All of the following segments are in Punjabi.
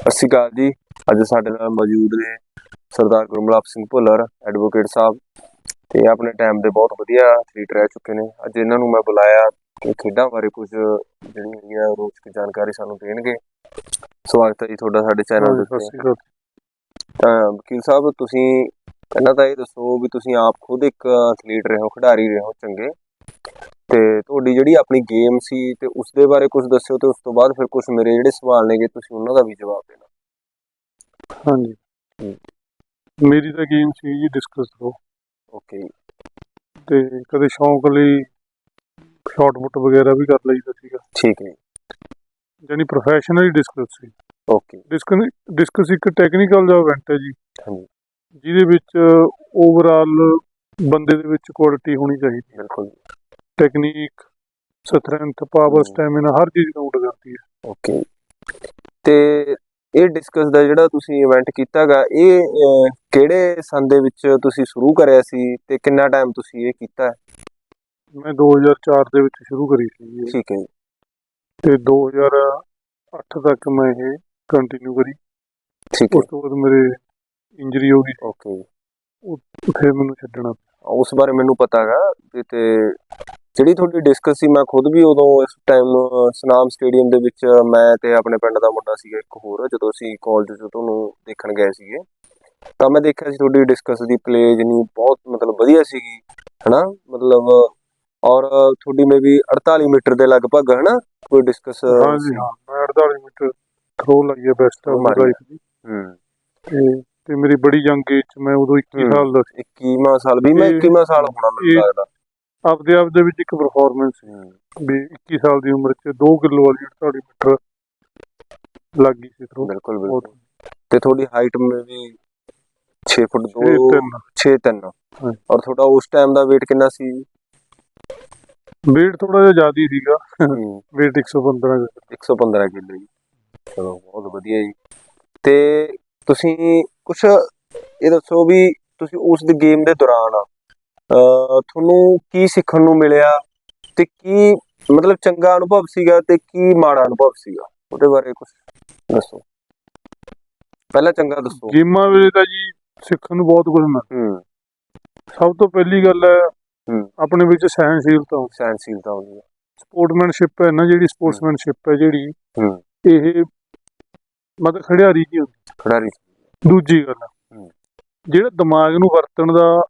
ਸਤਿ ਸ਼੍ਰੀ ਅਕਾਲ ਜੀ। ਅੱਜ ਸਾਡੇ ਨਾਲ ਮੌਜੂਦ ਨੇ ਸਰਦਾਰ ਗੁਰਮਲਾਪ ਸਿੰਘ ਭੁੱਲਰ ਐਡਵੋਕੇਟ ਸਾਹਿਬ ਤੇ ਆਪਣੇ ਟਾਈਮ ਦੇ ਬਹੁਤ ਵਧੀਆ ਐਥਲੀਟ ਰਹਿ ਚੁੱਕੇ ਨੇ। ਅੱਜ ਇਹਨਾਂ ਨੂੰ ਮੈਂ ਬੁਲਾਇਆ ਕਿ ਖੇਡਾਂ ਬਾਰੇ ਕੁਝ ਜਿਹੜੀ ਹੈਗੀ ਆ ਰੋਚਕ ਜਾਣਕਾਰੀ ਸਾਨੂੰ ਦੇਣਗੇ। ਸਵਾਗਤ ਹੈ ਜੀ ਤੁਹਾਡਾ ਸਾਡੇ ਚੈਨਲ ਦੇ ਉੱਤੇ। ਤਾਂ ਵਕੀਲ ਸਾਹਿਬ ਤੁਸੀਂ ਪਹਿਲਾਂ ਤਾਂ ਇਹ ਦੱਸੋ ਵੀ ਤੁਸੀਂ ਆਪ ਖੁਦ ਇੱਕ ਐਥਲੀਟ ਰਹੇ ਹੋ ਖਿਡਾਰੀ ਰਹੇ ਹੋ ਚੰਗੇ। ਤੇ ਤੁਹਾਡੀ ਜਿਹੜੀ ਆਪਣੀ ਗੇਮ ਸੀ ਤੇ ਉਸ ਦੇ ਬਾਰੇ ਕੁਝ ਦੱਸਿਓ ਤੇ ਉਸ ਤੋਂ ਬਾਅਦ ਫਿਰ ਕੁਝ ਮੇਰੇ ਜਿਹੜੇ ਸਵਾਲ ਨੇਗੇ ਤੁਸੀਂ ਉਹਨਾਂ ਦਾ ਵੀ ਜਵਾਬ ਦੇਣਾ। ਹਾਂਜੀ। ਮੇਰੀ ਤਾਂ ਗੇਮ ਸੀ ਜੀ ਡਿਸਕਸ ਥਰੋ ਓਕੇ ਤੇ ਕਦੇ ਸ਼ੌਂਕ ਲਈ ਸ਼ਾਰਟ ਪੁੱਟ ਵਗੈਰਾ ਵੀ ਕਰ ਲਈਦਾ ਸੀਗਾ। ਠੀਕ ਹੈ। ਜਾਨੀ ਪ੍ਰੋਫੈਸ਼ਨਲੀ ਡਿਸਕਸ ਸੀ। ਓਕੇ ਡਿਸਕਸ ਡਿਸਕਸ ਇੱਕ ਟੈਕਨੀਕਲ ਦਾ ਇਵੈਂਟ ਹੈ ਜੀ। ਹਾਂਜੀ। ਜਿਹਦੇ ਵਿੱਚ ਓਵਰਆਲ ਬੰਦੇ ਦੇ ਵਿੱਚ ਕੁਆਲਿਟੀ ਹੋਣੀ ਚਾਹੀਦੀ। ਬਿਲਕੁਲ। Technique strength power. ਸਟੈਮਿਨਾ ਹਰ ਚੀਜ਼ ਕਾਊਂਟ ਕਰਦੀ ਹੈ। ਓਕੇ ਤੇ ਇਹ ਡਿਸਕਸ ਦਾ ਜਿਹੜਾ ਤੁਸੀਂ ਇਵੈਂਟ ਕੀਤਾਗਾ ਇਹ ਅਹ, ਕਿਹੜੇ ਸੰਨ ਦੇ ਵਿੱਚ ਤੁਸੀਂ ਸ਼ੁਰੂ ਕਰਿਆ ਸੀ ਤੇ ਕਿੰਨਾ ਟਾਈਮ ਤੁਸੀਂ ਇਹ ਕੀਤਾ? ਹੈ? ਮੈਂ 2004 ਦੇ ਵਿੱਚ ਸ਼ੁਰੂ ਕਰੀ ਸੀ ਇਹ, ਠੀਕ ਹੈ ਜੀ, ਤੇ 2008 ਤੱਕ ਮੈਂ ਇਹ ਕੰਟੀਨਿਊ ਕਰੀ। ਠੀਕ ਹੈ। ਉਸ ਤੋਂ ਬਾਅਦ ਮੇਰੇ ਇੰਜਰੀ ਹੋ ਗਈ। ਓਕੇ ਫਿਰ ਮੈਨੂੰ ਛੱਡਣਾ ਪਿਆ। ਉਸ ਬਾਰੇ ਮੈਨੂੰ ਪਤਾ ਹੈਗਾ ਤੇ- ਤੇ ਜਿਹੜੀ ਤੁਹਾਡੀ ਡਿਸਕਸ ਸੀ ਮੈਂ ਖੁਦ ਵੀ ਉਦੋਂ ਇਸ ਟਾਈਮ ਸਨਾਮ ਸਟੇਡੀਅਮ ਦੇ ਵਿੱਚ ਮੈਂ ਤੇ ਆਪਣੇ ਪਿੰਡ ਦਾ ਮੁੰਡਾ ਸੀਗਾ ਇੱਕ ਹੋਰ ਜਦੋਂ ਅਸੀਂ ਕਾਲਜ 'ਚ ਤੁਹਾਨੂੰ ਦੇਖਣ ਗਏ ਸੀਗੇ ਤਾਂ ਮੈਂ ਦੇਖਿਆ ਸੀ ਤੁਹਾਡੀ ਡਿਸਕਸ ਦੀ ਪਲੇ ਜਿਹਨੀ ਬਹੁਤ ਮਤਲਬ ਵਧੀਆ ਸੀਗੀ ਹਨਾ? ਮਤਲਬ ਔਰ ਤੁਹਾਡੀ ਮੇ ਵੀ 48 ਮੀਟਰ ਦੇ ਲਗਭਗ ਹਨਾ? ਕੋਈ ਡਿਸਕਸ ਹਾਂਜੀ ਹਾਂ ਮੈਂ 48 ਮੀਟਰ ਥਰੋ ਲਾਈ ਹੈ ਬੈਸਟ ਆਫ ਹੈ। ਲਾਈਫ ਦੀ। ਹੂੰ। ਤੇ ਤੇ ਮੇਰੀ ਬੜੀ ਯੰਗ ਏਜ ਮੈਂ ਉਦੋਂ 21 ਹੂੰ। ਸਾਲ ਦਾ ਸੀ। 21ਵਾਂ ਸਾਲ ਵੀ ਮੈਂ ਇਹ- 21ਵਾਂ ਸਾਲ ਹੋਣਾ ਮੈਨੂੰ ਲੱਗਦਾ। ਆਪਦੇ ਆਪ ਦੇ ਵਿੱਚ ਇੱਕ ਪਰਫਾਰਮੈਂਸ ਹੂੰ ਵੀ 21 ਸਾਲ ਦੀ ਉਮਰ ਚ 2 ਕਿਲੋ ਵਾਲੀ 48 ਮੀਟਰ ਲੱਗ ਗਈ ਸੀ ਥਰੋ ਬਿਲਕੁਲ ਬਿਲਕੁਲ। ਤੇ ਤੁਹਾਡੀ ਹਾਈਟ ਮੇ ਵੀ 6 ਫੁੱਟ 2 ਇਹ ਤਿੰਨ। 6 3 ਹਾਂ। ਔਰ ਤੁਹਾਡਾ ਉਸ ਟਾਈਮ ਦਾ weight ਕਿੰਨਾ ਸੀ? weight ਥੋੜਾ ਜਿਹਾ ਜ਼ਿਆਦਾ ਹੀ ਸੀਗਾ। weight 115 ਕੁ। 115 ਕਿਲੋ। ਜੀ। ਚਲੋ ਬਹੁਤ ਵਧੀਆ ਜੀ। ਤੇ ਤੁਸੀਂ ਕੁਝ ਇਹ ਦੱਸੋ ਵੀ ਤੁਸੀਂ ਉਸ ਦੀ ਗੇਮ ਦੇ ਦੌਰਾਨ ਤੁਹਾਨੂੰ ਕੀ ਸਿੱਖਣ ਨੂੰ ਮਿਲਿਆ ਤੇ ਕੀ ਮਤਲਬ ਚੰਗਾ ਅਨੁਭਵ ਸੀਗਾ ਤੇ ਕੀ ਮਾੜਾ ਅਨੁਭਵ ਸੀਗਾ? ਉਹਦੇ ਬਾਰੇ ਕੁਝ ਦੱਸੋ। ਪਹਿਲਾਂ ਚੰਗਾ ਦੱਸੋ। ਗੇਮਾਂ ਵੇਲੇ ਤਾਂ ਜੀ ਸਿੱਖਣ ਨੂੰ ਬਹੁਤ ਕੁਝ ਮਿਲਦਾ। ਹੂੰ। ਸਭ ਤੋਂ ਪਹਿਲੀ ਗੱਲ ਹੈ। ਆਪਣੇ ਵਿੱਚ ਸਹਿਨਸ਼ੀਲਤਾ ਸੈਂਸੀਲਤਾ ਹੁੰਦੀ ਹੈ। ਸਪੋਰਟਮੈਨਸ਼ਿਪ ਹੈ ਨਾ ਜਿਹੜੀ ਸਪੋਰਟਸਮੈਨਸ਼ਿਪ ਹੈ ਜਿਹੜੀ ਇਹ ਮਤਲਬ ਖਿਡਾਰੀ ਦੀ ਹੁੰਦੀ ਖਿਡਾਰੀ ਦੂਜੀ ਗੱਲ। ਜਿਹੜਾ ਦਿਮਾਗ ਨੂੰ ਵਰਤਣ ਦਾ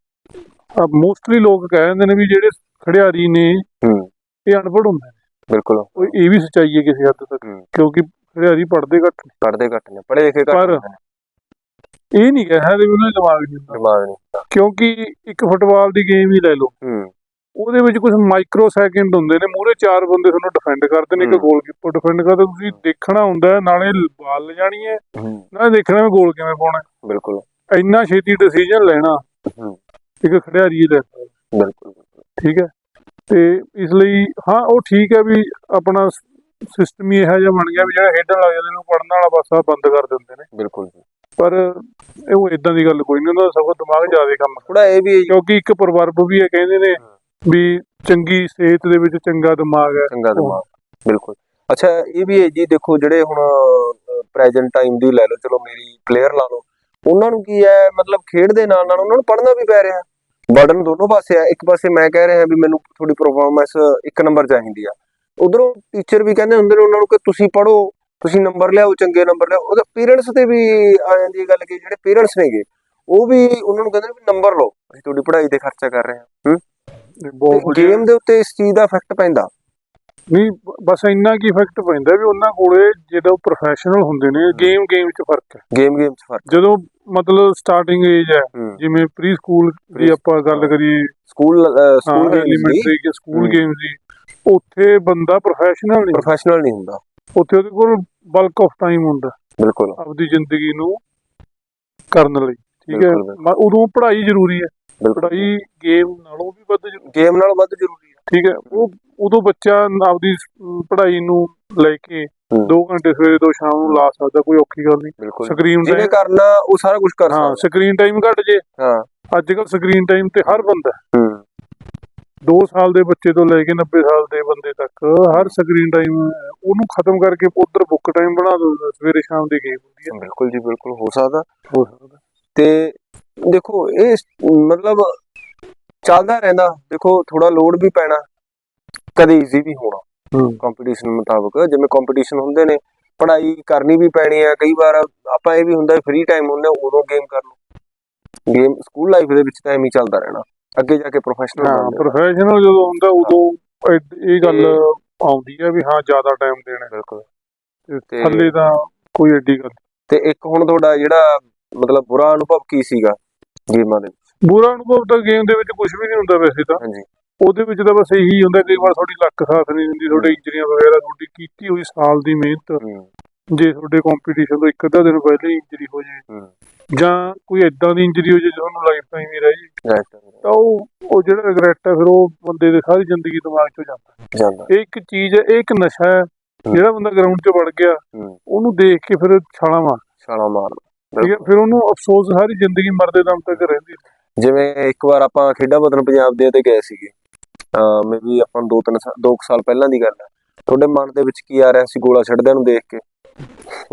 ਮੋਸਟਲੀ ਲੋਕ ਕਹਿ ਦਿੰਦੇ ਨੇ ਵੀ ਜਿਹੜੇ ਖਿਡਾਰੀ ਨੇ ਹੂੰ। ਇਹ ਅਨਪੜ੍ਹ ਹੁੰਦੇ ਨੇ। ਬਿਲਕੁਲ। ਉਹ ਇਹ ਵੀ ਸੱਚਾਈ ਹੈ ਕਿਸੇ ਹੱਦ ਤੱਕ। ਹੂੰ। ਕਿਉਂਕਿ ਖਿਡਾਰੀ ਪੜ੍ਹਦੇ ਘੱਟ ਨੇ। ਪੜ੍ਹਦੇ ਘੱਟ ਨੇ ਪੜ੍ਹੇ ਲਿਖੇ ਘੱਟ ਪਰ- ਹੁੰਦੇ ਨੇ, ਇਹ ਨਹੀਂ ਕਹਿ ਸਕਦੇ ਵੀ ਉਹਨਾਂ ਦਾ ਦਿਮਾਗ ਨਹੀਂ ਹੁੰਦਾ। ਦਿਮਾਗ ਨਹੀਂ ਕਿਉਂਕਿ ਇੱਕ ਫੁੱਟਬਾਲ ਦੀ ਗੇਮ ਹੀ ਲੈ ਲਓ। ਹੂੰ। ਉਹਦੇ ਵਿੱਚ ਕੁਝ ਮਾਈਕਰੋ ਸੈਕਿੰਡ ਹੁੰਦੇ ਨੇ। ਮੂਰੇ ਚਾਰ ਬੰਦੇ ਤੁਹਾਨੂੰ ਡਿਫੈਂਡ ਕਰਦੇ ਨੇ ਇੱਕ ਹੂੰ। ਗੋਲਕੀਪਰ ਡਿਫੈਂਡ ਕਰਦਾ। ਤੁਸੀਂ ਦੇਖਣਾ ਹੁੰਦਾ ਹੈ, ਨਾਲੇ ਬਾਲ ਲਿਜਾਣੀ ਹੈ। ਹੂੰ। ਨਾਲੇ ਦੇਖਣਾ ਵੀ ਗੋਲ ਕਿਵੇਂ ਪਾਉਣਾ। ਹੈ। ਬਿਲਕੁਲ। ਇੰਨਾ ਛੇਤੀ ਡਿਸੀਜਨ ਲੈਣਾ। ਹੂੰ। ਇੱਕ ਖਿਡਾਰੀ ਹੀ ਲੈ ਸਕਦਾ ਬਿਲਕੁਲ। ਠੀਕ ਹੈ? ਤੇ ਇਸ ਲਈ ਹਾਂ ਉਹ ਠੀਕ ਹੈ ਵੀ ਆਪਣਾ ਸਿਸਟਮ ਹੀ ਇਹੋ ਜਿਹਾ ਬਣ ਗਿਆ ਵੀ ਜਿਹੜਾ ਖੇਡਣ ਲੱਗ ਜਾਂਦੇ ਨੇ ਪੜਨ ਵਾਲਾ ਪਾਸਾ ਬੰਦ ਕਰ ਦਿੰਦੇ ਨੇ। ਬਿਲਕੁਲ ਪਰ ਇਹ ਉਹ ਇਦਾਂ ਦੀ ਗੱਲ ਕੋਈ ਨਹੀਂ ਉਹਨਾਂ ਦਾ ਸਗੋਂ ਦਿਮਾਗ ਜ਼ਿਆਦਾ ਕੰਮ ਥੋੜਾ ਇਹ ਵੀ ਕਿਉਂਕਿ ਇੱਕ ਪ੍ਰਵਰਬ ਵੀ ਹੈ ਕਹਿੰਦੇ ਨੇ ਵੀ ਚੰਗੀ ਸਿਹਤ ਦੇ ਵਿੱਚ ਚੰਗਾ ਦਿਮਾਗ ਹੈ। ਚੰਗਾ ਦਿਮਾਗ ਬਿਲਕੁਲ। ਅੱਛਾ ਇਹ ਵੀ ਹੈ ਜੀ ਦੇਖੋ ਜਿਹੜੇ ਹੁਣ ਪ੍ਰੈਜ਼ੈਂਟ ਟਾਈਮ ਦੀ ਲੈ ਲਓ ਚਲੋ ਮੇਰੀ ਪਲੇਅਰ ਲਾ ਲਓ। ਉਹਨਾਂ ਨੂੰ ਕੀ ਹੈ ਮਤਲਬ ਖੇਡ ਦੇ ਨਾਲ ਨਾਲ ਉਹਨਾਂ ਨੂੰ ਪੜ੍ਹਨਾ ਵੀ ਪੈ ਰਿਹਾ ਬਰਡਨ ਦੋਨੋਂ ਪਾਸੇ ਆ। ਇੱਕ ਪਾਸੇ ਮੈਂ ਕਹਿ ਰਿਹਾ ਵੀ ਮੈਨੂੰ ਥੋੜੀ ਪਰਫਾਰਮੈਂਸ ਇੱਕ ਨੰਬਰ ਚਾਹੀਦੀ ਆ। ਉਧਰੋਂ ਟੀਚਰ ਵੀ ਕਹਿੰਦੇ ਹੁੰਦੇ ਨੇ ਉਹਨਾਂ ਨੂੰ ਕਿ ਤੁਸੀਂ ਪੜੋ ਤੁਸੀਂ ਨੰਬਰ ਲਿਆਓ ਚੰਗੇ ਨੰਬਰ ਲਿਆਓ। ਉਹਦੇ ਪੇਰੈਂਟਸ ਤੇ ਵੀ ਆ ਜਾਂਦੀ ਹੈ ਗੱਲ ਕਿ ਜਿਹੜੇ ਪੇਰੈਂਟਸ ਨੇਗੇ ਉਹ ਵੀ ਉਹਨਾਂ ਨੂੰ ਕਹਿੰਦੇ ਨੇ ਵੀ ਨੰਬਰ ਲਓ। ਅਸੀਂ ਤੁਹਾਡੀ ਪੜ੍ਹਾਈ ਤੇ ਖਰਚਾ ਕਰ ਰਹੇ ਹਾਂ। ਵਧੀਆ। ਗੇਮ ਦੇ ਉੱਤੇ ਇਸ ਚੀਜ਼ ਦਾ ਇਫੈਕਟ ਪੈਂਦਾ। ਨਹੀਂ ਬਸ ਇੰਨਾ ਕੀ ਇਫੈਕਟ ਪੈਂਦਾ ਵੀ ਉਹਨਾਂ ਕੋਲੇ ਜਦੋਂ ਪ੍ਰੋਫੈਸ਼ਨਲ ਹੁੰਦੇ ਨੇ ਗੇਮ ਗੇਮ 'ਚ ਫ਼ਰਕ ਹੈ। ਗੇਮ ਗੇਮ ਚ ਫ਼ਰਕ ਜਦੋਂ ਮਤਲਬ ਸਟਾਰਟਿੰਗ ਏਜ ਹੈ ਜਿਵੇਂ ਪ੍ਰੀ ਸਕੂਲ ਦੀ ਆਪਾਂ ਗੱਲ ਕਰੀਏ। ਸਕੂਲ ਸਕੂਲ ਐਲੀਮੈਂਟਰੀ ਕਿ ਸਕੂਲ ਹੂੰ। ਗੇਮ ਦੀ। ਉੱਥੇ ਬੰਦਾ ਪ੍ਰੋਫੈਸ਼ਨਲ ਨਹੀਂ ਪ੍ਰੋਫੈਸ਼ਨਲ ਨਹੀਂ ਹੁੰਦਾ। ਉੱਥੇ ਉਹਦੇ ਕੋਲ ਬਲਕ ਆਫ ਟਾਈਮ ਹੁੰਦਾ। ਬਿਲਕੁਲ। ਆਪਦੀ ਜ਼ਿੰਦਗੀ ਨੂੰ ਕਰਨ ਲਈ। ਠੀਕ ਹੈ? ਉਦੋਂ ਪੜ੍ਹਾਈ ਜ਼ਰੂਰੀ ਹੈ। ਪੜ੍ਹਾਈ ਗੇਮ ਨਾਲੋਂ ਵੀ ਵੱਧ ਗੇਮ ਨਾਲ ਵੱਧ ਜ਼ਰੂਰੀ ਠੀਕ ਹੈ ਉਹ ਉਦੋਂ ਬੱਚਾ ਆਪਦੀ ਪੜ੍ਹਾਈ ਨੂੰ ਲੈ ਕੇ ਹੂੰ। 2 ਘੰਟੇ ਸਵੇਰੇ ਤੋਂ ਸ਼ਾਮ ਨੂੰ ਲਾ ਸਕਦਾ ਕੋਈ ਔਖੀ ਗੱਲ ਨਹੀਂ। ਸਕਰੀਨ ਟਾਈਮ ਕਰਨਾ ਉਹ ਸਾਰਾ ਕੁਝ ਕਰ ਹਾਂ ਸਕਰੀਨ ਟਾਈਮ ਘਟ ਜੇ। ਹਾਂ। ਅੱਜ ਕੱਲ ਸਕਰੀਨ ਟਾਈਮ ਤੇ ਹਰ ਬੰਦਾ ਹੈ। ਹੂੰ। 2 ਸਾਲ ਦੇ ਬੱਚੇ ਤੋਂ ਲੈ ਕੇ 90 ਸਾਲ ਦੇ ਬੰਦੇ ਤੱਕ ਹਰ ਸਕਰੀਨ ਟਾਈਮ ਉਹਨੂੰ ਖਤਮ ਕਰਕੇ ਉਧਰ ਬੁੱਕ ਟਾਈਮ ਬਣਾ ਦੋ ਸਵੇਰੇ ਸ਼ਾਮ ਦੀ ਗੇਮ ਹੁੰਦੀ ਹੈ। ਬਿਲਕੁਲ ਜੀ ਬਿਲਕੁਲ ਹੋ ਸਕਦਾ। ਹੋ ਸਕਦਾ। ਤੇ ਦੇਖੋ ਇਹ ਮਤਲਬ ਚੱਲਦਾ ਰਹਿੰਦਾ। ਦੇਖੋ ਥੋੜਾ ਲੋਡ ਵੀ ਪੈਣਾ। ਕਦੇ ਈਜ਼ੀ ਵੀ ਹੋਣਾ। ਕੰਪੀਟੀਸ਼ਨ ਮੁਤਾਬਕ ਜਿਵੇਂ ਕੰਪੀਟੀਸ਼ਨ ਹੁੰਦੇ ਨੇ ਪੜ੍ਹਾਈ ਕਰਨੀ ਵੀ ਪੈਣੀ ਹੈ ਕਈ ਵਾਰ ਆਪਾਂ ਇਹ ਵੀ ਹੁੰਦਾ ਫ੍ਰੀ ਟਾਈਮ ਹੁੰਦਾ ਉਦੋਂ ਗੇਮ ਕਰ ਲਓ। ਗੇਮ ਸਕੂਲ ਲਾਈਫ ਦੇ ਵਿੱਚ ਤਾਂ ਐਵੇਂ ਹੀ ਚੱਲਦਾ ਰਹਿਣਾ। ਅੱਗੇ ਜਾ ਕੇ ਪ੍ਰੋਫੈਸ਼ਨਲ ਹਾਂ ਪ੍ਰੋਫੈਸ਼ਨਲ ਜਦੋਂ ਹੁੰਦਾ ਉਦੋਂ ਇਹ- ਗੱਲ ਆਉਂਦੀ ਹੈ ਵੀ ਹਾਂ ਜ਼ਿਆਦਾ ਟਾਈਮ ਦੇਣਾ। ਬਿਲਕੁਲ। ਥੱਲੇ ਤਾਂ ਕੋਈ ਐਡੀ ਗੱਲ ਤੇ ਇੱਕ ਹੁਣ ਤੁਹਾਡਾ ਜਿਹੜਾ ਮਤਲਬ ਬੁਰਾ ਅਨੁਭਵ ਕੀ ਸੀਗਾ? ਗੇਮਾਂ ਦੇ ਬੁਰਾ ਅਨੁਭਵ ਤਾਂ ਗੇਮ ਦੇ ਵਿੱਚ ਕੁਝ ਵੀ ਨਹੀਂ ਹੁੰਦਾ ਵੈਸੇ ਤਾਂ। ਹਾਂਜੀ। ਉਹਦੇ ਵਿੱਚ ਤਾਂ ਬਸ ਇਹੀ ਹੁੰਦਾ ਕਈ ਵਾਰ ਤੁਹਾਡੀ ਲੱਕ ਸਾਥ ਨਹੀਂ ਦਿੰਦੀ ਤੁਹਾਡੇ ਇੰਜਰੀਆਂ ਵਗੈਰਾ ਤੁਹਾਡੀ ਕੀਤੀ ਹੋਈ ਸਾਲ ਦੀ ਮਿਹਨਤ। ਜੇ ਤੁਹਾਡੇ ਕੰਪੀਟੀਸ਼ਨ ਤੋਂ ਇੱਕ ਅੱਧਾ ਦਿਨ ਪਹਿਲਾਂ ਹੀ ਇੰਜਰੀ ਹੋ ਜਾਏ। ਹੂੰ। ਜਾਂ ਕੋਈ ਐਦਾਂ ਦੀ ਇੰਜਰੀ ਹੋ ਜੋ ਤੁਹਾਨੂੰ ਲਾਈਫ ਟਾਈਮ ਹੀ ਰਹਿ right, ਤਾਂ ਉਹ ਉਹ ਜਿਹੜਾ ਰਿਗਰੈਟ ਹੈ ਫਿਰ ਉਹ ਬੰਦੇ ਦੇ ਸਾਰੀ ਜ਼ਿੰਦਗੀ ਦਿਮਾਗ 'ਚੋਂ ਜਾਂਦਾ। ਜਾਂਦਾ। ਇਹ ਇੱਕ ਚੀਜ਼ ਹੈ ਇਹ ਇੱਕ ਨਸ਼ਾ ਹੈ। ਜਿਹੜਾ ਬੰਦਾ ਗਰਾਊਂਡ 'ਚ ਵੜ ਗਿਆ ਉਹਨੂੰ ਦੇਖ ਕੇ ਫਿਰ ਛਾਲਾਂ ਮਾਰ। ਛਾਲਾ ਮਾਰ। ਠੀਕ ਹੈ ਫਿਰ ਉਹਨੂੰ ਅਫਸੋਸ ਸਾਰੀ ਜ਼ਿੰਦਗੀ ਮਰਦੇ ਦਮ ਤੱਕ ਰਹਿੰਦੀ। ਜਿਵੇਂ ਇੱਕ ਵਾਰ ਆਪਾਂ ਖੇਡਾਂ ਬਦਨ ਪੰਜਾਬ ਦੇ ਤੇ ਗਏ ਸੀਗੇ ਮੇ ਵੀ ਆਪਾਂ ਨੂੰ ਦੋ ਤਿੰਨ ਸਾ- ਦੋ ਕੁ ਸਾਲ ਪਹਿਲਾਂ ਦੀ ਗੱਲ ਹੈ। ਤੁਹਾਡੇ ਮਨ ਦੇ ਵਿੱਚ ਕੀ ਆ ਰਿਹਾ ਸੀ ਗੋਲਾ ਛੱਡਦਿਆਂ ਨੂੰ ਦੇਖ ਕੇ?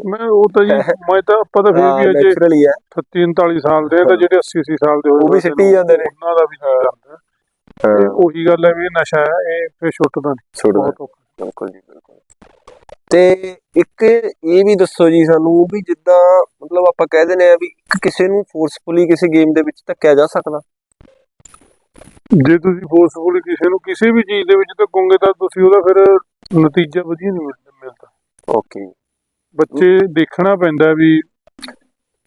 ਮੈਂ ਉਹ ਤਾਂ ਜੀ ਮੈਂ ਤਾਂ ਆਪਾਂ ਤਾਂ ਫਿਰ ਵੀ ਅਜੇ ਨੈਚੁਰਲੀ ਹੈ। 38 39 ਸਾਲ ਦੇ ਤਾਂ ਜਿਹੜੇ 80 80 ਸਾਲ ਦੇ ਹੋਏ ਉਹ ਵੀ ਸਿੱਟੀ ਜਾਂਦੇ ਨੇ। ਉਹਨਾਂ ਦਾ ਵੀ ਜੀ ਕਰਦਾ ਤੇ ਉਹੀ ਗੱਲ ਹੈ ਵੀ ਨਸ਼ਾ ਹੈ ਇਹ ਫਿਰ ਛੁੱਟਦਾ ਨਹੀਂ। ਔਖਾ। ਬਿਲਕੁਲ ਜੀ ਬਿਲਕੁਲ। ਤੇ ਇੱਕ ਇਹ ਵੀ ਦੱਸੋ ਜੀ ਸਾਨੂੰ ਵੀ ਜਿੱਦਾਂ ਮਤਲਬ ਆਪਾਂ ਕਹਿ ਦਿੰਦੇ ਆ ਵੀ ਕਿਸੇ ਨੂੰ ਫੋਰਸਫੁਲੀ ਕਿਸੇ ਗੇਮ ਦੇ ਵਿੱਚ ਧੱਕਿਆ ਜਾ ਸਕਦਾ। ਜੇ ਤੁਸੀਂ ਫੋਰਸਫੁਲੀ ਕਿਸੇ ਨੂੰ ਕਿਸੇ ਵੀ ਚੀਜ਼ ਦੇ ਵਿੱਚ ਧੱਕੋਗੇ ਤਾਂ ਤੁਸੀਂ ਉਹਦਾ ਫਿਰ ਨਤੀਜਾ ਵਧੀਆ ਨਹੀਂ ਮਿਲ- ਮਿਲਦਾ। ਓਕੇ ਬੱਚੇ ਦੇਖਣਾ ਪੈਂਦਾ ਵੀ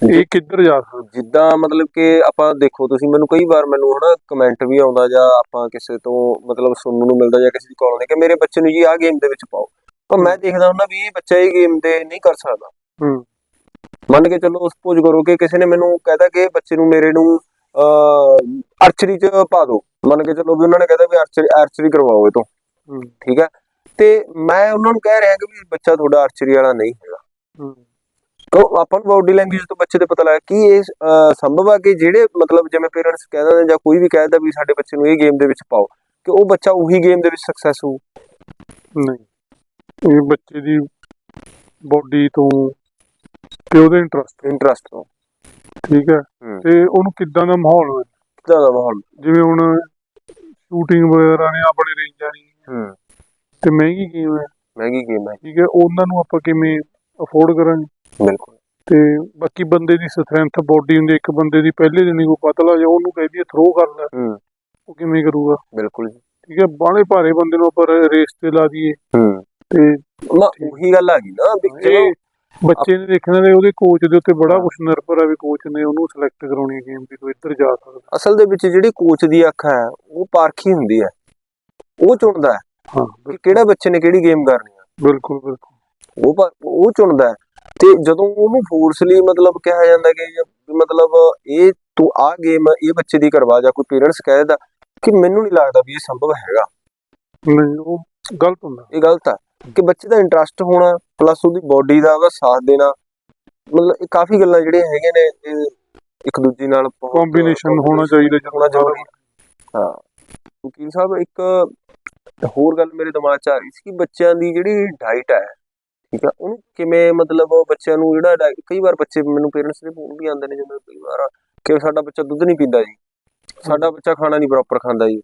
ਇਹ ਕਿੱਧਰ ਜਾ ਸਕਦਾ। ਜਿੱਦਾਂ ਮਤਲਬ ਕਿ ਆਪਾਂ ਦੇਖੋ ਤੁਸੀਂ ਮੈਨੂੰ ਕਈ ਵਾਰ ਮੈਨੂੰ ਹਨਾ ਕਮੈਂਟ ਵੀ ਆਉਂਦਾ ਜਾਂ ਆਪਾਂ ਕਿਸੇ ਤੋਂ ਮਤਲਬ ਸੁਣਨ ਨੂੰ ਮਿਲਦਾ ਜਾਂ ਕਿਸੇ ਦੀ ਕਾਲ ਆਉਂਦੀ ਕਿ ਮੇਰੇ ਬੱਚੇ ਨੂੰ ਜੀ ਆਹ ਗੇਮ ਦੇ ਵਿੱਚ ਪਾਓ। ਪਰ ਮੈਂ ਦੇਖਦਾ ਹੁੰਦਾ ਵੀ ਇਹ ਬੱਚਾ ਇਹ ਗੇਮ ਦੇ ਨਹੀਂ ਕਰ ਸਕਦਾ। ਹੂੰ। ਮੰਨ ਕੇ ਚੱਲੋ ਸਪੋਜ਼ ਕਰੋ ਕਿ ਕਿਸੇ ਨੇ ਮੈਨੂੰ ਕਹਿਤਾ ਕਿ ਬੱਚੇ ਨੂੰ ਮੇਰੇ ਨੂੰ ਆਰਚਰੀ ਚ ਪਾ ਦਿਓ। ਮੰਨ ਕੇ ਚੱਲੋ ਵੀ ਉਹਨਾਂ ਨੇ ਕਹਿਤਾ ਵੀ ਆਰਚਰੀ ਆਰਚਰੀ ਕਰਵਾਓ ਇਹ ਤੋਂ। ਹੂੰ। ਠੀਕ ਹੈ? ਤੇ ਮੈਂ ਉਹਨਾਂ ਨੂੰ ਕਹਿ ਰਿਹਾ ਕਿ ਵੀ ਬੱਚਾ ਤੁਹਾਡਾ ਆਰਚਰੀ ਵਾਲਾ ਨਹੀਂ ਹੈਗਾ। ਹੂੰ। ਤਾਂ ਆਪਾਂ ਨੂੰ ਬਾਡੀ ਲੈਂਗੁਏਜ ਤੋਂ ਬੱਚੇ ਦੇ ਪਤਾ ਲੱਗਾ ਕਿ ਇਹ ਸੰਭਵ ਆ ਕਿ ਜਿਹੜੇ ਮਤਲਬ ਜਿਵੇਂ ਪੇਰੈਂਟਸ ਕਹਿ ਦਿੰਦੇ ਜਾਂ ਕੋਈ ਵੀ ਕਹਿਦਾ ਵੀ ਸਾਡੇ ਬੱਚੇ ਨੂੰ ਇਹ ਗੇਮ ਦੇ ਵਿੱਚ ਪਾਓ ਕਿ ਉਹ ਬੱਚਾ ਉਹੀ ਗੇਮ ਦੇ ਵਿੱਚ ਸਕਸੈਸ ਹੋਊ। ਨਹੀਂ। ਇਹ ਬੱਚੇ ਦੀ ਬੋਡੀ ਤੋਂ ਤੇ ਉਹਦੇ ਇੰਟਰਸਟ ਇੰਟਰਸਟ ਤੋਂ ਠੀਕ ਹੈ? ਹੂੰ। ਤੇ ਉਹਨੂੰ ਕਿੱਦਾਂ ਦਾ ਮਾਹੌਲ ਹੋਵੇ ਜ਼ਿਆਦਾ ਮਾਹੌਲ? ਜਿਵੇਂ ਹੁਣ ਸ਼ੂਟਿੰਗ ਵਗੈਰਾ ਨੇ ਆਪਣੇ ਰੇਂਜਾਂ ਨਹੀਂ ਹੂੰ। ਤੇ ਮਹਿੰਗੀ ਗੇਮ ਹੈ। ਮਹਿੰਗੀ ਗੇਮ ਹੈ। ਠੀਕ ਹੈ? ਉਹਨਾਂ ਨੂੰ ਆਪਾਂ ਕਿਵੇਂ ਅਫੋਰਡ ਕਰਾਂਗੇ? ਬਿਲਕੁਲ। ਤੇ ਬਾਕੀ ਬੰਦੇ ਦੀ ਸਟਰੈਂਥ ਬੋਡੀ ਹੁੰਦੀ ਇੱਕ ਬੰਦੇ ਦੀ ਪਹਿਲੇ ਦਿਨ ਹੀ ਕੋਈ ਪਤਲਾ ਜਾਂ ਉਹਨੂੰ ਕਹਿ ਦਈਏ ਥਰੋ ਕਰ ਲੈ। ਹੂੰ। ਉਹ ਕਿਵੇਂ ਕਰੂਗਾ? ਬਿਲਕੁਲ ਜੀ। ਠੀਕ ਹੈ? ਬਾਹਲੇ ਭਾਰੇ ਬੰਦੇ ਨੂੰ ਆਪਾਂ ਰੇਸ ਤੇ ਲਾ ਦਈਏ। ਹੂੰ। ਤੇ ਨਾ ਉਹੀ ਗੱਲ ਆ ਗਈ ਨਾ ਵੀ ਜਦੋਂ ਬੱਚੇ ਨੇ ਦੇਖਣਾ ਨੇ ਉਹਦੇ ਕੋਚ ਦੇ ਉੱਤੇ ਬੜਾ ਕੁਝ ਨਿਰਭਰ ਹੈ ਵੀ ਕੋਚ ਨੇ ਉਹਨੂੰ ਸਿਲੈਕਟ ਕਰਾਉਣੀ ਹੈ ਗੇਮ ਵੀ ਤੂੰ ਇੱਧਰ ਜਾ ਸਕਦਾ। ਅਸਲ ਦੇ ਵਿੱਚ ਜਿਹੜੀ ਕੋਚ ਦੀ ਅੱਖ ਹੈ ਉਹ ਪਾਰਖੀ ਹੁੰਦੀ ਹੈ। ਉਹ ਚੁਣਦਾ ਹੈ ਹਾਂ ਕਿ ਕਿਹੜਾ ਬੱਚੇ ਨੇ ਕਿਹੜੀ ਗੇਮ ਕਰਨੀ ਹੈ। ਬਿਲਕੁਲ ਬਿਲਕੁਲ। ਉਹ ਉਹ ਚੁਣਦਾ ਹੈ। ਤੇ ਜਦੋਂ ਉਹਨੂੰ ਫੋਰਸਲੀ ਮਤਲਬ ਕਿਹਾ ਜਾਂਦਾ ਕਿ ਮਤਲਬ ਇਹ ਤੂੰ ਆਹ ਗੇਮ ਇਹ ਬੱਚੇ ਦੀ ਕਰਵਾ ਜਾਂ ਕੋਈ ਪੇਰੈਂਟਸ ਕਹਿੰਦਾ ਕਿ ਮੈਨੂੰ ਨਹੀਂ ਲੱਗਦਾ ਵੀ ਇਹ ਸੰਭਵ ਹੈਗਾ। ਨਹੀਂ ਉਹ ਗਲਤ ਹੁੰਦਾ। ਇਹ ਗਲਤ ਆ। ਕਿ ਬੱਚੇ ਦਾ ਇੰਟਰਸਟ ਹੋਣਾ ਪਲੱਸ ਉਹਦੀ ਬਾਡੀ ਦਾ ਉਹਦਾ ਸਾਥ ਦੇਣਾ ਮਤਲਬ ਇਹ ਕਾਫੀ ਗੱਲਾਂ ਜਿਹੜੀਆਂ ਹੈਗੀਆਂ ਨੇ ਇਹ ਇੱਕ ਦੂਜੇ ਨਾਲ ਕੰਬੀਨੇਸ਼ਨ ਹੋਣਾ ਚਾਹੀਦਾ ਹੋਣਾ ਜ਼ਰੂਰੀ ਹਾਂ। ਵਕੀਲ ਸਾਹਿਬ ਇੱਕ ਹੋਰ ਗੱਲ ਮੇਰੇ ਦਿਮਾਗ 'ਚ ਆ ਰਹੀ ਸੀ ਕਿ ਬੱਚਿਆਂ ਦੀ ਜਿਹੜੀ ਡਾਈਟ ਹੈ ਠੀਕ ਆ ਉਹਨੂੰ ਕਿਵੇਂ ਮਤਲਬ ਬੱਚਿਆਂ ਨੂੰ ਜਿਹੜਾ ਕਈ ਵਾਰ ਬੱਚੇ ਮੈਨੂੰ ਪੇਰੈਂਟਸ ਦੇ ਫੋਨ ਵੀ ਆਉਂਦੇ ਨੇ ਜਿਵੇਂ ਕਈ ਵਾਰ ਕਿ ਸਾਡਾ ਬੱਚਾ ਦੁੱਧ ਨਹੀਂ ਪੀਂਦਾ ਜੀ ਸਾਡਾ ਬੱਚਾ ਖਾਣਾ ਨਹੀਂ ਪ੍ਰੋਪਰ ਖਾਂਦਾ ਜੀ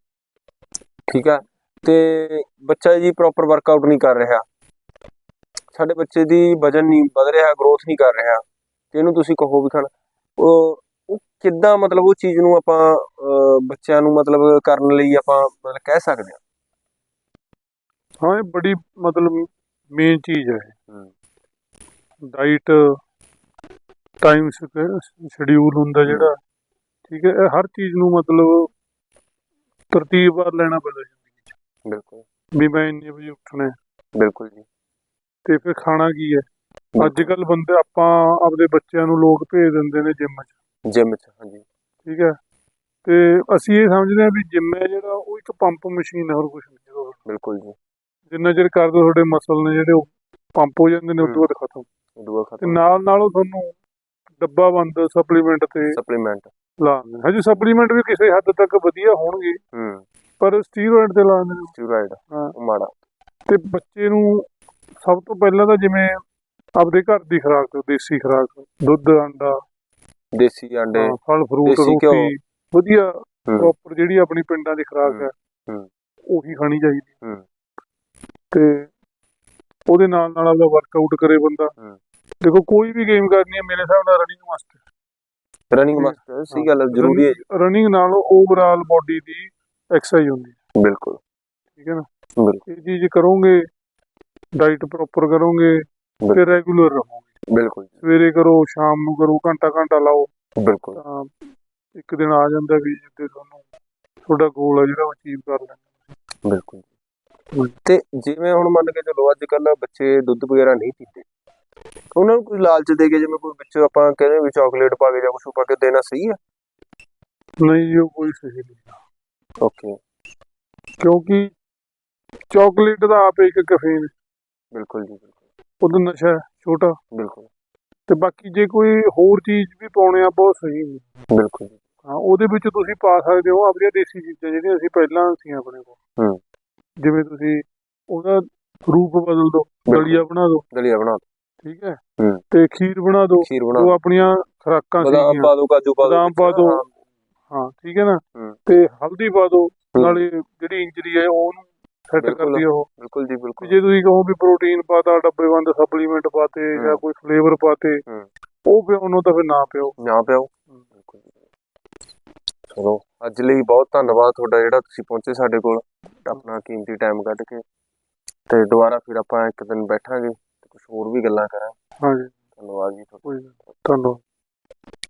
ਠੀਕ ਆ ਤੇ ਬੱਚਾ ਜੀ ਪ੍ਰੋਪਰ ਵਰਕਆਊਟ ਨਹੀਂ ਕਰ ਰਿਹਾ। ਸਾਡੇ ਬੱਚੇ ਦੀ ਵਜਨ ਨਹੀਂ ਵਧ ਰਿਹਾ ਗਰੋਥ ਨਹੀਂ ਕਰ ਰਿਹਾ। ਤੇ ਇਹਨੂੰ ਤੁਸੀਂ ਕਹੋ ਵੀ ਖਾਣਾ ਉਹ ਕਿੱਦਾਂ ਮਤਲਬ ਉਹ ਚੀਜ਼ ਨੂੰ ਆਪਾਂ ਬੱਚਿਆਂ ਨੂੰ ਮਤਲਬ ਕਰਨ ਲਈ ਆਪਾਂ ਮਤਲਬ ਕਹਿ ਸਕਦੇ ਹਾਂ? ਹਾਂ ਇਹ ਬੜੀ ਮਤਲਬ ਮੇਨ ਚੀਜ਼ ਹੈ। ਡਾਈਟ ਟਾਈਮ ਸ਼ਡਿਊਲ ਹੁੰਦਾ ਜਿਹੜਾ ਠੀਕ ਹੈ ਇਹ ਹਰ ਚੀਜ਼ ਨੂੰ ਮਤਲਬ ਤਰਤੀਬਵਾਰ ਲੈਣਾ ਪੈਂਦਾ ਬਿਲਕੁਲ। ਵੀ ਮੈਂ ਇੰਨੇ ਵਜੇ ਉੱਠਣਾ ਹੈ। ਬਿਲਕੁਲ ਜੀ। ਤੇ ਫਿਰ ਖਾਣਾ ਕੀ ਹੈ? ਅੱਜ ਕੱਲ ਬੰਦੇ ਆਪਾਂ ਆਪਦੇ ਬੱਚਿਆਂ ਨੂੰ ਲੋਕ ਭੇਜ ਦਿੰਦੇ ਨੇ ਜਿੰਮ 'ਚ। ਜਿਮ ਚ ਹਾਂਜੀ। ਠੀਕ ਹੈ। ਤੇ ਅਸੀਂ ਇਹ ਸਮਝਦੇ ਹਾਂ ਵੀ ਜਿੰਮ ਹੈ ਜਿਹੜਾ ਉਹ ਇੱਕ ਪੰਪ ਮਸ਼ੀਨ ਹੈ ਹੋਰ ਕੁਝ ਨਹੀਂ ਹੈਗਾ। ਬਿਲਕੁਲ ਜੀ। ਜਿੰਨਾ ਚਿਰ ਕਰ ਦੋ ਤੁਹਾਡੇ ਮਸਲ ਨੇ ਜਿਹੜੇ ਉਹ ਪੰਪ ਹੋ ਜਾਂਦੇ ਨੇ ਉਸ ਤੋਂ ਬਾਅਦ ਖਤਮ। ਦੁਆ ਤੇ ਖਤਮ। ਨਾਲ ਨਾਲ ਉਹ ਤੁਹਾਨੂੰ ਡੱਬਾ ਬੰਦ ਸਪਲੀਮੈਂਟ ਤੇ ਸਪਲੀਮੈਂਟ ਲਾ ਦਿੰਦੇ ਨੇ। ਹਜੇ ਸਪਲੀਮੈਂਟ ਵੀ ਕਿਸੇ ਹੱਦ ਤੱਕ ਵਧੀਆ ਹੋਣਗੇ। ਹੂੰ। ਪਰ ਸਟੀਰੋਇਡ ਤੇ ਲਾਉਂਦੇ ਨੇ ਸਟੀਰੋਇਡ ਹਾਂ। ਮਾੜਾ ਤੇ ਬੱਚੇ ਨੂੰ ਸਭ ਤੋਂ ਪਹਿਲਾਂ ਤਾਂ ਜਿਵੇਂ ਆਪਦੇ ਘਰ ਦੀ ਖੁਰਾਕ ਦੇਸੀ ਖੁਰਾਕ ਦੁੱਧ ਅੰਡਾ ਦੇਸੀ ਹਾਂ, ਫਲ ਫਰੂਟ। ਰੋਟੀ ਵਧੀਆ। ਪ੍ਰੋਪਰ ਜਿਹੜੀ ਆਪਣੀ ਪਿੰਡਾਂ ਦੀ ਖੁਰਾਕ ਹੈ। ਉਹੀ ਖਾਣੀ ਚਾਹੀਦੀ। ਤੇ ਉਹਦੇ ਨਾਲ ਨਾਲ ਆਪਦਾ ਵਰਕਆਊਟ ਕਰੇ ਬੰਦਾ। ਦੇਖੋ ਕੋਈ ਵੀ ਗੇਮ ਕਰਨੀ ਹੈ ਮੇਰੇ ਹਿਸਾਬ ਨਾਲ ਰਨਿੰਗ ਮਸਟ ਰਨਿੰਗ ਮਸਟ ਸਹੀ ਗੱਲ ਜ਼ਰੂਰੀ ਹੈ। ਰਨਿੰਗ ਨਾਲ ਓਵਰਆਲ ਬਾਡੀ ਦੀ ਐਕਸਰਸਾਈਜ਼ ਹੁੰਦੀ ਹੈ। ਬਿਲਕੁਲ। ਠੀਕ ਹੈ ਨਾ? ਬਿਲਕੁਲ। ਇਹ ਚੀਜ਼ ਕਰੋਗੇ ਡਾਈਟ ਪ੍ਰੋਪਰ ਕਰੋਗੇ ਤੇ ਰੈਗੂਲਰ ਰਹੋਗੇ। ਬਿਲਕੁਲ ਸਵੇਰੇ ਕਰੋ ਸ਼ਾਮ ਨੂੰ ਕਰੋ ਘੰਟਾ ਘੰਟਾ ਲਾਓ। ਬਿਲਕੁਲ। ਤਾਂ ਇੱਕ ਦਿਨ ਆ ਜਾਂਦਾ ਵੀ ਜਿੱਦੇ ਤੁਹਾਨੂੰ ਤੁਹਾਡਾ ਗੋਲ ਹੈ ਜਿਹੜਾ ਅਚੀਵ ਕਰ ਲੈਣਾ ਬਿਲਕੁਲ। ਤੇ ਜਿਵੇਂ ਹੁਣ ਮੰਨ ਕੇ ਚਲੋ ਅੱਜ ਕੱਲ ਬੱਚੇ ਦੁੱਧ ਵਗੈਰਾ ਨਹੀਂ ਪੀਂਦੇ। ਉਹਨਾਂ ਨੂੰ ਕੋਈ ਲਾਲਚ ਦੇ ਕੇ ਜਿਵੇਂ ਕੋਈ ਵਿੱਚ ਆਪਾਂ ਕਹਿੰਦੇ ਵੀ ਚਾਕਲੇਟ ਪਾ ਕੇ ਜਾਂ ਕੁਝ ਪਾ ਕੇ ਦੇਣਾ ਸਹੀ ਹੈ ਨਹੀਂ ਜੀ ਉਹ ਕੋਈ ਸਹੀ ਨਹੀਂ। ਓਕੇ ਕਿਉਂਕਿ ਚਾਕਲੇਟ ਦਾ ਆਪ ਇੱਕ ਕਫੇਨ ਹੈ, ਬਿਲਕੁਲ ਜੀ ਬਿਲਕੁਲ। ਉਹਦਾ ਨਸ਼ਾ ਹੈ ਛੋਟਾ। ਬਿਲਕੁਲ। ਤੇ ਬਾਕੀ ਜੇ ਕੋਈ ਹੋਰ ਚੀਜ਼ ਵੀ ਪਾਉਣੇ ਆ ਬਹੁਤ ਸਹੀ ਨਹੀਂ ਬਿਲਕੁਲ ਜੀ, ਹਾਂ ਉਹਦੇ ਵਿੱਚ ਤੁਸੀਂ ਪਾ ਸਕਦੇ ਹੋ ਆਪਣੀਆਂ ਦੇਸੀ ਚੀਜ਼ਾਂ ਜਿਹੜੀਆਂ ਅਸੀਂ ਪਹਿਲਾਂ ਸੀ ਆਪਣੇ ਕੋਲ। ਹੂੰ। ਜਿਵੇਂ ਤੁਸੀਂ ਉਹਦਾ ਰੂਪ ਬਦਲ ਦਿਓ ਦਲੀਆ ਬਣਾ ਦਿਓ। ਦਲੀਆ ਬਣਾ ਦਿਓ, ਠੀਕ ਹੈ। ਹੂੰ। ਤੇ ਖੀਰ ਬਣਾ ਦਿਓ। ਖੀਰ ਬਣਾ ਉਹ ਦਿਓ, ਆਪਣੀਆਂ ਖੁਰਾਕਾਂ ਬਦਾਮ ਸੀਗੀਆਂ। ਪਾ ਦਿਓ ਕਾਜੂ ਪਾ ਦਿਓ ਬਦਾਮ ਪਾ ਦਿਓ। ਹਾਂ, ਹਾਂ ਠੀਕ ਹੈ ਨਾ ਹੂੰ। ਤੇ ਹਲਦੀ ਪਾ ਦਿਓ ਹੂੰ। ਨਾਲੇ ਜਿਹੜੀ ਇੰਜਰੀ ਹੈ ਉਹਨੂੰ ਸੈੱਟ। ਕਰਦੀ ਆ ਉਹ ਬਿਲਕੁਲ ਜੀ ਬਿਲਕੁਲ ਜੇ ਤੁਸੀਂ ਕਹੋ ਵੀ ਪ੍ਰੋਟੀਨ ਪਾਤਾ ਡੱਬੇ ਬੰਦ ਸਪਲੀਮੈਂਟ ਪਾਤੇ ਜਾਂ ਹੂੰ। ਕੋਈ ਫਲੇਵਰ ਪਾਤੇ ਹੂੰ। ਉਹ ਨੂੰ ਤਾਂ ਫਿਰ ਨਾ ਪਿਓ ਨਾ ਪਿਓ। ਚਲੋ ਅੱਜ ਲਈ ਬਹੁਤ ਧੰਨਵਾਦ ਤੁਹਾਡਾ ਜਿਹੜਾ ਤੁਸੀਂ ਪਹੁੰਚੇ ਸਾਡੇ ਕੋਲ ਆਪਣਾ ਕੀਮਤੀ ਟਾਈਮ ਕੱਢ ਕੇ ਤੇ ਦੁਬਾਰਾ ਫਿਰ ਆਪਾਂ ਇੱਕ ਦਿਨ ਬੈਠਾਂਗੇ ਤੇ ਕੁਝ ਹੋਰ ਵੀ ਗੱਲਾਂ ਕਰਾਂਗੇ ਹਾਂਜੀ ਧੰਨਵਾਦ ਜੀ ਤੁਹਾਡਾ। ਧੰਨਵਾਦ